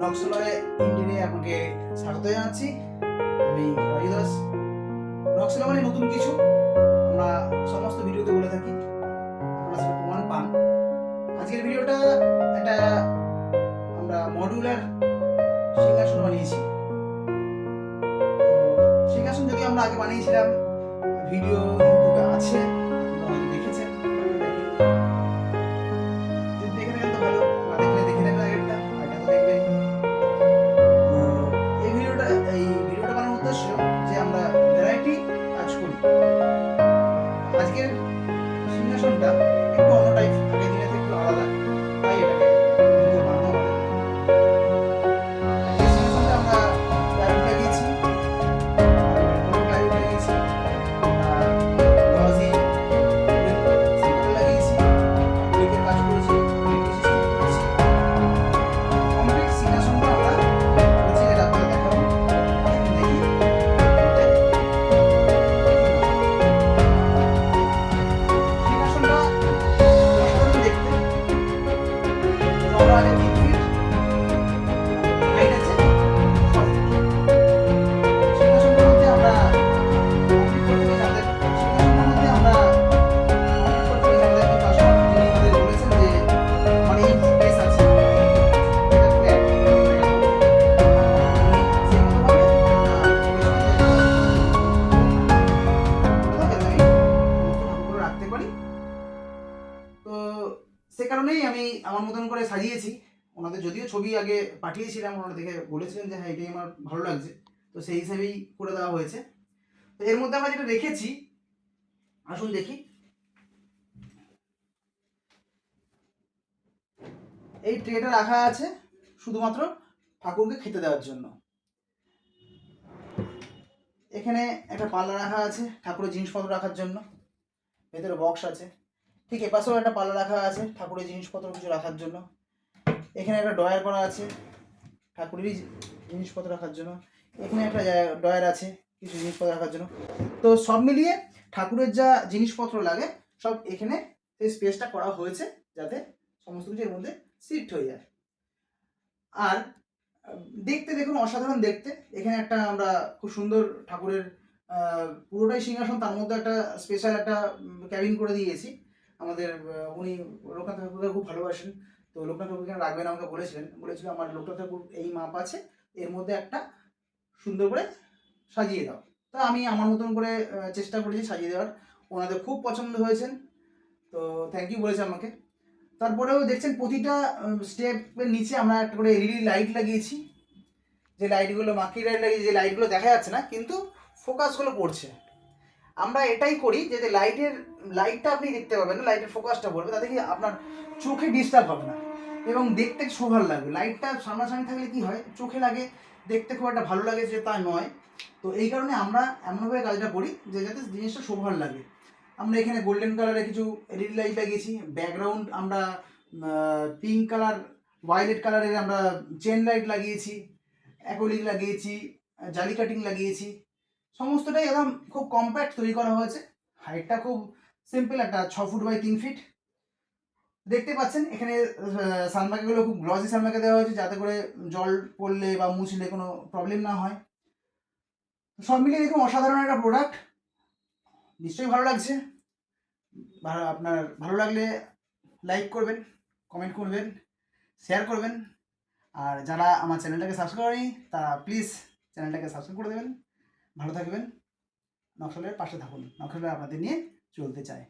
নকশালয় ইন্ডিয়ানে আপনাকে স্বাগত জানাচ্ছি। আমি রাজু দাস নকশালয় মানে নতুন কিছু। আমরা সমস্ত ভিডিওতে বলে থাকি, আপনারা সেটা প্রমাণ পান। আজকের ভিডিওটা একটা আমরা মডুলার সিংহাসন বানিয়েছি। সিংহাসন যদি আমরা আগে বানিয়েছিলাম, ভিডিও ইউটিউবে আছে কারণেই আমি আমার মতন করে সাজিয়েছি। ওনাদের যদিও ছবি আগে পাঠিয়েছিলাম, ওনারা দেখে বলেছিলেন যে হ্যাঁ এটাই আমার ভালো লাগছে। তো সেই হিসাবেই করে দেওয়া হয়েছে। তো এর মধ্যে আমরা যেটা রেখেছি আসুন দেখি। এই ট্রেটা রাখা আছে শুধুমাত্র ঠাকুরকে খেতে দেওয়ার জন্য। এখানে একটা পাল্লা রাখা আছে, ঠাকুরের জিনিসপত্র রাখার জন্য। ভেতরে বক্স আছে। ঠিক এপাশেও একটা পাল্লা রাখা আছে, ঠাকুরের জিনিসপত্র কিছু রাখার জন্য। এখানে একটা ডয়ার করা আছে, ঠাকুরেরই জিনিসপত্র রাখার জন্য। এখানে একটা ডয়ার আছে, কিছু জিনিসপত্র রাখার জন্য। তো সব মিলিয়ে ঠাকুরের যা জিনিসপত্র লাগে, সব এখানে সেই স্পেসটা করা হয়েছে, যাতে সমস্ত কিছু এর মধ্যে শিফট হয়ে যায়। আর, দেখতে দেখুন, অসাধারণ দেখতে। এখানে একটা আমরা খুব সুন্দর ঠাকুরের পুরোটাই সিংহাসন, তার মধ্যে একটা স্পেশাল একটা ক্যাবিন করে দিয়েছি। আমাদের উনি লোকনাথ ঠাকুরকে খুব ভালোবাসেন। তো লোকনাথ ঠাকুর এখানে রাখবেন আমাকে বলেছিলেন? বলেছিল, আমার লোকনাথ ঠাকুর এই মাপ আছে, এর মধ্যে একটা সুন্দর করে সাজিয়ে দাও। তো আমি আমার মতন করে চেষ্টা করেছি সাজিয়ে দেওয়ার। ওনাদের খুব পছন্দ হয়েছেন। তো থ্যাংক ইউ বলেছে আমাকে। তারপরেও দেখছেন প্রতিটা স্টেপের নিচে আমরা একটা করে এলইডি লাইট লাগিয়েছি। যে লাইটগুলো মাকি লাইট লাগিয়েছি যে লাইটগুলো দেখা যাচ্ছে না, কিন্তু ফোকাসগুলো পড়ছে আমরা এটাই করি যে লাইটের, লাইটটা আপনি দেখতে পাবেন না, লাইটের ফোকাসটা পড়বে, তাতে কি আপনার চোখে ডিস্টার্ব হবে না। এবং দেখতে শোভার লাগবে। লাইটটা সামনাসামনি থাকলে কি হয়, চোখে লাগে, দেখতে খুব একটা ভালো লাগে যে তা নয়। তো এই কারণে আমরা এমনভাবে কাজটা করি যে, যাতে জিনিসটা শোভার লাগে। আমরা এখানে গোল্ডেন কালারের কিছু এলইডি লাইট লাগিয়েছি। ব্যাকগ্রাউন্ড আমরা পিঙ্ক কালার ভায়োলেট কালারের আমরা চেন লাইট লাগিয়েছি। অ্যাকোলিক লাগিয়েছি, জালি কাটিং লাগিয়েছি। সমস্তটাই একদম খুব কম্প্যাক্ট তৈরি করা হয়েছে। হাইটটা খুব সিম্পল একটা ছ ফুট বাই তিন ফিট দেখতে পাচ্ছেন, এখানে সানমাইকাগুলো খুব গ্লসি সানমাইকা দেওয়া হয়েছে, যাতে করে জল পড়লে বা মুছলে কোনো প্রবলেম না হয়। সব মিলিয়ে দেখুন, অসাধারণ একটা প্রোডাক্ট নিশ্চয়ই ভালো লাগছে। আপনার ভালো লাগলে লাইক করবেন কমেন্ট করবেন শেয়ার করবেন। আর যারা আমার চ্যানেলটাকে সাবস্ক্রাইব করেনি, তারা প্লিজ চ্যানেলটাকে সাবস্ক্রাইব করে দেবেন। ভালো থাকবেন। নকশালের পাশে থাকুন। নকশালের আপনাদের নিয়ে চলতে চায়